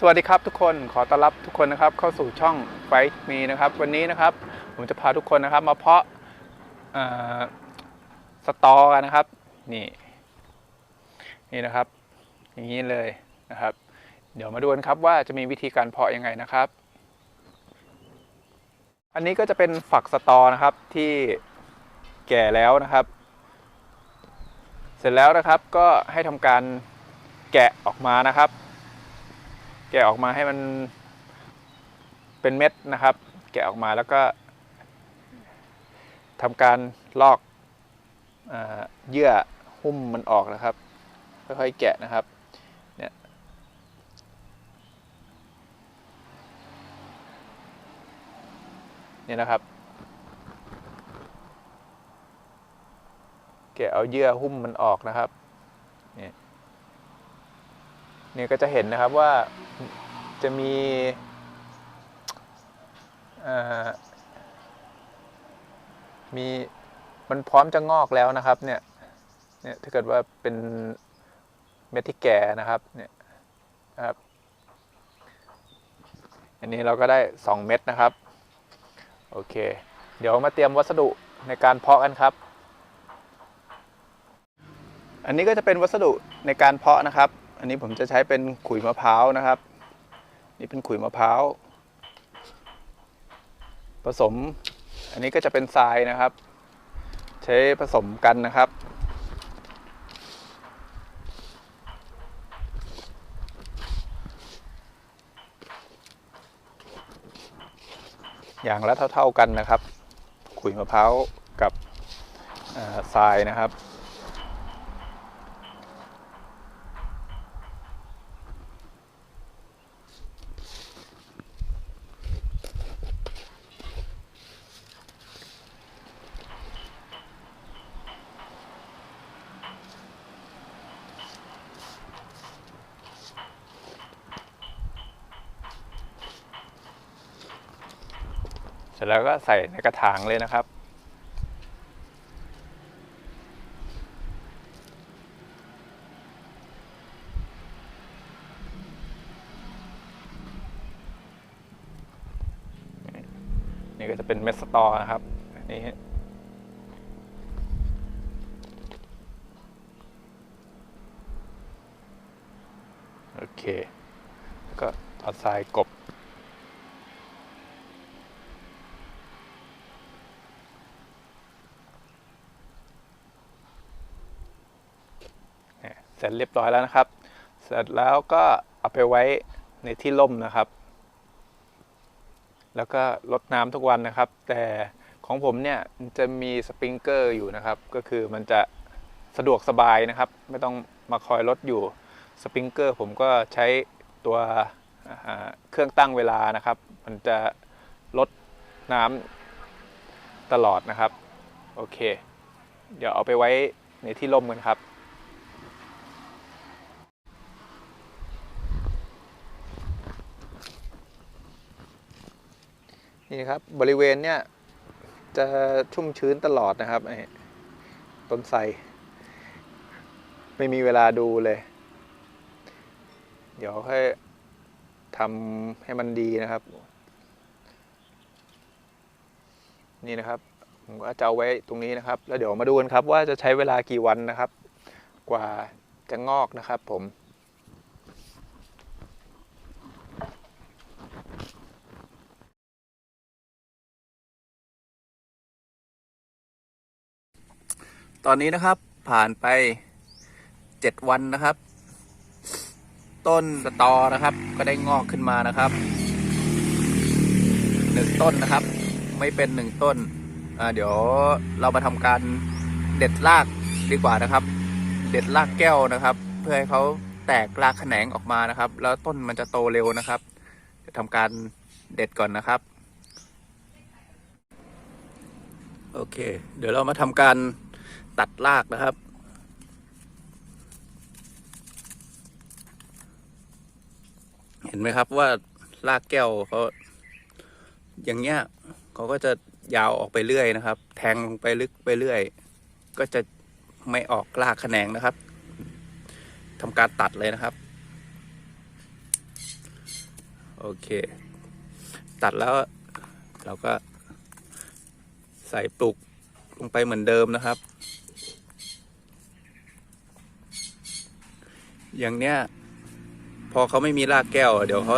สวัสดีครับทุกคนขอต้อนรับทุกคนนะครับเข้าสู่ช่องไฟมีนะครับ วันนี้นะครับ ผมจะพาทุกคนนะครับ มาเพาะเอ่อสตอกันนะครับ นี่ นี่นะครับ อย่างนี้เลยนะครับ เดี๋ยวมาดูกันครับว่าจะมีวิธีการเพาะยังไงนะครับ อันนี้ก็จะเป็นฝักสตอนะครับที่แก่แล้วนะครับ เสร็จแล้วนะครับก็ให้ทำการแกะออกมานะครับ แกะออกมาให้มันเป็นเม็ดนะครับ แกะออกมาแล้วก็ทำการลอกเยื่อหุ้มมันออกนะครับ ค่อยๆแกะนะครับเนี่ยเนี่ยนะครับ แกะเอาเยื่อหุ้มมันออกนะครับเนี่ยเนี่ยก็จะเห็นนะครับว่า จะมีมีมันพร้อมจะงอกแล้วนะครับเนี่ยเนี่ยถ้าเกิดว่าเป็นเม็ดที่แก่นะครับเนี่ยนะครับ อันนี้เราก็ได้ 2 เม็ดนะครับโอเค เดี๋ยวมาเตรียมวัสดุในการเพาะกันครับ อันนี้ก็จะเป็นวัสดุในการเพาะนะครับ อันนี้ผมจะใช้เป็นขุยมะพร้าวนะครับ นี่เป็นขุยมะพร้าว ผสม อันนี้ก็จะเป็นทรายนะครับ ใช้ผสมกันนะครับ อย่างละเท่า ๆกันนะครับ ขุยมะพร้าวกับทรายนะครับ สร็จแล้วก็ใส่ในกระถางเลยนะครับ นี่ก็จะเป็นเม็ดสตอนะครับนี่โอเคก็เอาทรายกบ เนี่ยเส ร็จเรียบร้อยแล้วนะครับ เสร็จแล้วก็เอาไปไว้ในที่ร่มนะครับ แล้วก็รดน้ำทุกวันนะครับ แต่ของผมเนี่ยมันจะมีสปริงเกอร์อยู่นะครับ ก็คือมันจะสะดวกสบายนะครับ ไม่ต้องมาคอยรดอยู่สปริงเกอร์ผมก็ใช้ตัวเครื่องตั้งเวลานะครับ มันจะลดน้ำตลอดนะครับ โอเค เดี๋ยวเอาไปไว้ในที่ร่มกันครับ นี่ครับบริเวณเนี่ยจะชุ่มชื้นตลอดนะครับไอ้ต้นไทรไม่มีเวลาดูเลย เดี๋ยวค่อยทำให้มันดีนะครับ นี่นะครับผมก็จะเอาไว้ตรงนี้นะครับ แล้วเดี๋ยวมาดูกันครับว่าจะใช้เวลากี่วันนะครับ กว่าจะงอกนะครับผม ตอนนี้นะครับผ่านไปเจ็ดวันนะครับ ต้นสตอนะครับ ก็ได้งอกขึ้นมานะครับหนึ่งต้นนะครับ ไม่เป็นหนึ่งต้นเดี๋ยวเรามาทำการเด็ดรากดีกว่านะครับ เด็ดรากแก้วนะครับ เพื่อให้เขาแตกรากแขนงออกมานะครับ แล้วต้นมันจะโตเร็วนะครับ จะทำการเด็ดก่อนนะครับ โอเค เดี๋ยวเรามาทำการ ตัดรากนะครับ เห็นไหมครับว่ารากแก้วเขาอย่างเงี้ยเขาก็จะยาวออกไปเรื่อยนะครับ แทงลงไปลึกไปเรื่อย ก็จะไม่ออกรากแขนงนะครับทำการตัดเลยนะครับ โอเค ตัดแล้วเราก็ใส่ปลูกลงไปเหมือนเดิมนะครับ อย่างเนี้ย พอเขาไม่มีรากแก้ว เดี๋ยวเขา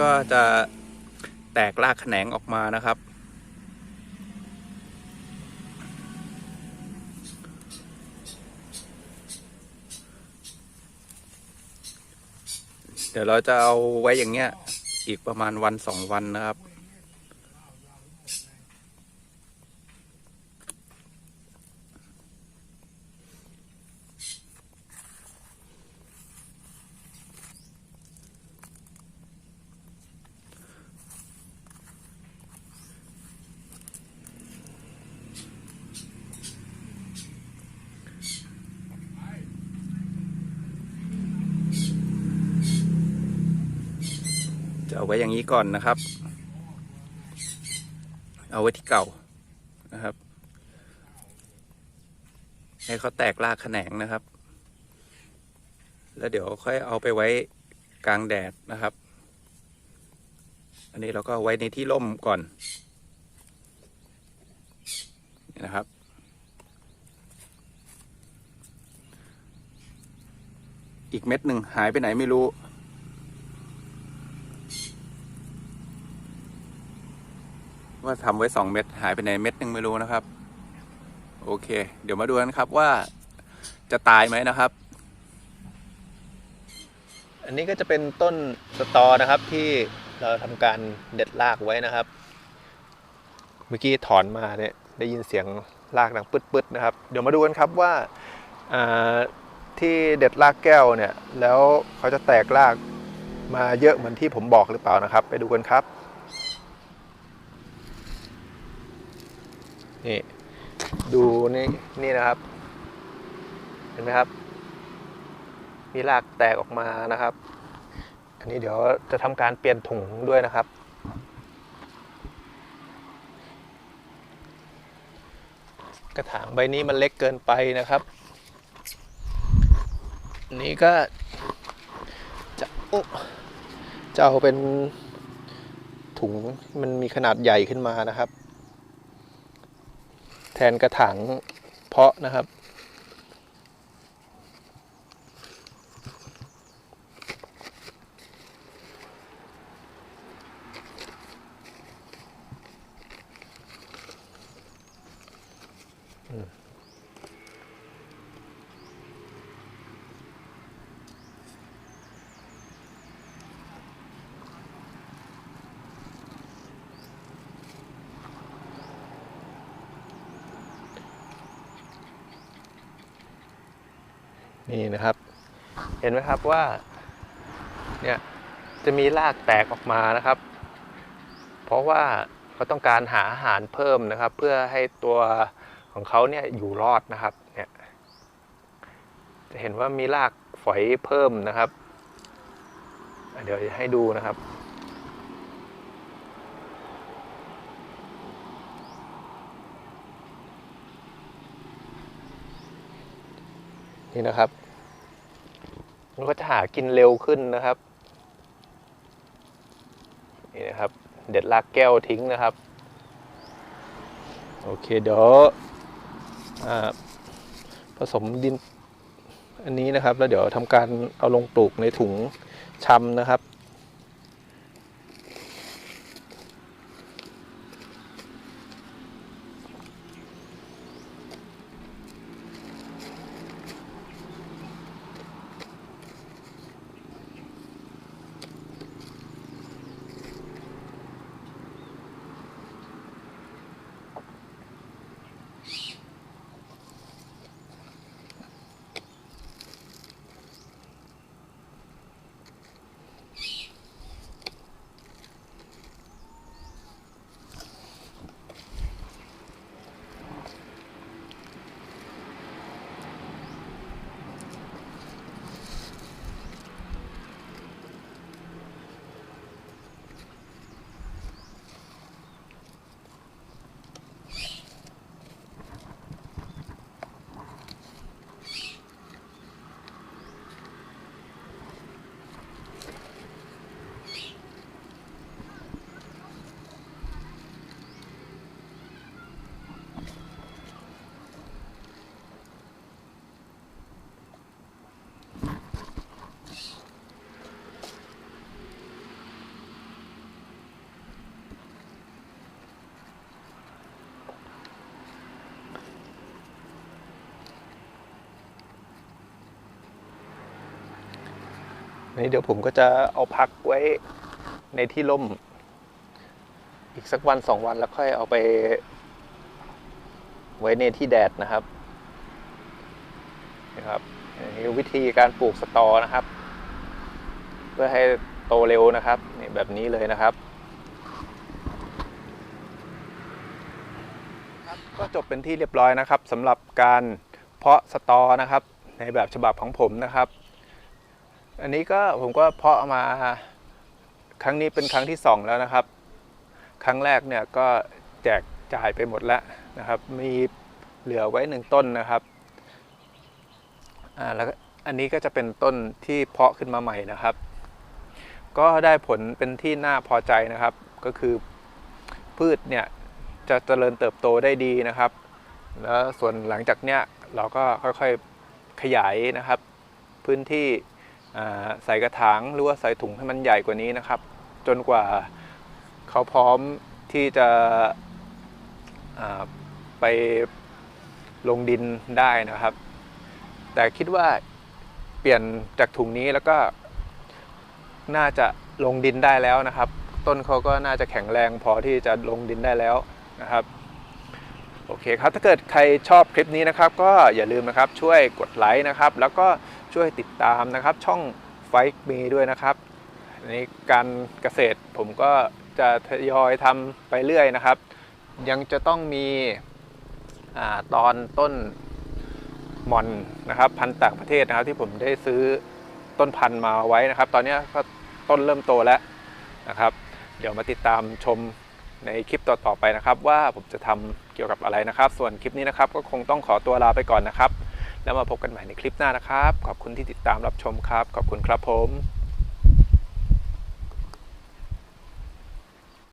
ก็จะแตกรากแขนงออกมานะครับ เดี๋ยวเราจะเอาไว้อย่างเงี้ย อีกประมาณวันสองวันนะครับ เอาไว้อย่างนี้ก่อนนะครับ เอาไว้ที่เก่านะครับให้เขาแตกรากแขนงนะครับ แล้วเดี๋ยวค่อยเอาไปไว้กลางแดดนะครับ อันนี้เราก็ไว้ในที่ร่มก่อนนะครับอีกเม็ดหนึ่งหายไปไหนไม่รู้ ว่าทำไว้สองเม็ดหายไปไหนเม็ดหนึ่งไม่รู้นะครับ โอเค เดี๋ยวมาดูกันครับว่าจะตายไหมนะครับ อันนี้ก็จะเป็นต้นสตอนะครับที่เราทำการเด็ดรากไว้นะครับ เมื่อกี้ถอนมาเนี่ยได้ยินเสียงรากดังปึ๊ดๆนะครับ เดี๋ยวมาดูกันครับว่าที่เด็ดรากแก้วเนี่ย แล้วเขาจะแตกรากมาเยอะเหมือนที่ผมบอกหรือเปล่านะครับ ไปดูกันครับ นี่ดูนี่นี่นะครับ เห็นไหมครับ มีรากแตกออกมานะครับ อันนี้เดี๋ยวจะทำการเปลี่ยนถุงด้วยนะครับกระถางใบนี้มันเล็กเกินไปนะครับ นี้ก็จะจะเอาเป็นถุงมันมีขนาดใหญ่ขึ้นมานะครับ แทนกระถางเพาะนะครับ นี่นะครับ เห็นไหมครับว่าเนี่ยจะมีรากแตกออกมานะครับ เพราะว่าเขาต้องการหาอาหารเพิ่มนะครับ เพื่อให้ตัวของเขาเนี่ยอยู่รอดนะครับเนี่ยจะเห็นว่ามีรากฝอยเพิ่มนะครับ เดี๋ยวจะให้ดูนะครับ นี่นะครับ มันก็จะหากินเร็วขึ้นนะครับ นี่นะครับ เด็ดรากแก้วทิ้งนะครับ โอเคเดี๋ยวผสมดินอันนี้นะครับ แล้วเดี๋ยวทำการเอาลงปลูกในถุงชำนะครับ นี่เดี๋ยวผมก็จะเอาพักไว้ในที่ร่ม อีกสักวันสองวันแล้วค่อยเอาไป ไว้ในที่แดดนะครับนะครับนี่วิธีการปลูกสตอนะครับ เพื่อให้โตเร็วนะครับนี่แบบนี้เลยนะครับ ก็จบเป็นที่เรียบร้อยนะครับสำหรับการเพาะสตอนะครับ ในแบบฉบับของผมนะครับ อันนี้ก็ผมก็เพาะมาครั้งนี้เป็นครั้งที่สองแล้วนะครับ ครั้งแรกเนี่ยก็แจกจ่ายไปหมดแล้วนะครับ มีเหลือไว้หนึ่งต้นนะครับอ่าแล้วอันนี้ก็จะเป็นต้นที่เพาะขึ้นมาใหม่นะครับ ก็ได้ผลเป็นที่น่าพอใจนะครับ ก็คือพืชเนี่ยจะเจริญเติบโตได้ดีนะครับ แล้วส่วนหลังจากเนี้ยเราก็ค่อยๆขยายนะครับ พื้นที่ ใส่กระถางหรือว่าใส่ถุงให้มันใหญ่กว่านี้นะครับ จนกว่าเขาพร้อมที่จะไปลงดินได้นะครับ แต่คิดว่าเปลี่ยนจากถุงนี้แล้วก็น่าจะลงดินได้แล้วนะครับ ต้นเขาก็น่าจะแข็งแรงพอที่จะลงดินได้แล้วนะครับโอเคครับถ้าเกิดใครชอบคลิปนี้นะครับ ก็อย่าลืมนะครับช่วยกดไลค์นะครับ แล้วก็ ช่วยติดตามนะครับช่องไฟมีด้วยนะครับในการเกษตรผมก็จะทยอยทำไปเรื่อยนะครับ ยังจะต้องมีอตอนต้นมอนนะครับ พันธุ์ต่างประเทศนะครับ ที่ผมได้ซื้อต้นพันธุ์มาไว้นะครับ ตอนนี้ก็ต้นเริ่มโตแล้วนะครับ เดี๋ยวมาติดตามชมในคลิปต่อๆไปนะครับ ว่าผมจะทำเกี่ยวกับอะไรนะครับ ส่วนคลิปนี้นะครับ ก็คงต้องขอตัวลาไปก่อนนะครับ แล้วมาพบกันใหม่ในคลิปหน้านะครับ ขอบคุณที่ติดตามรับชมครับ ขอบคุณครับผม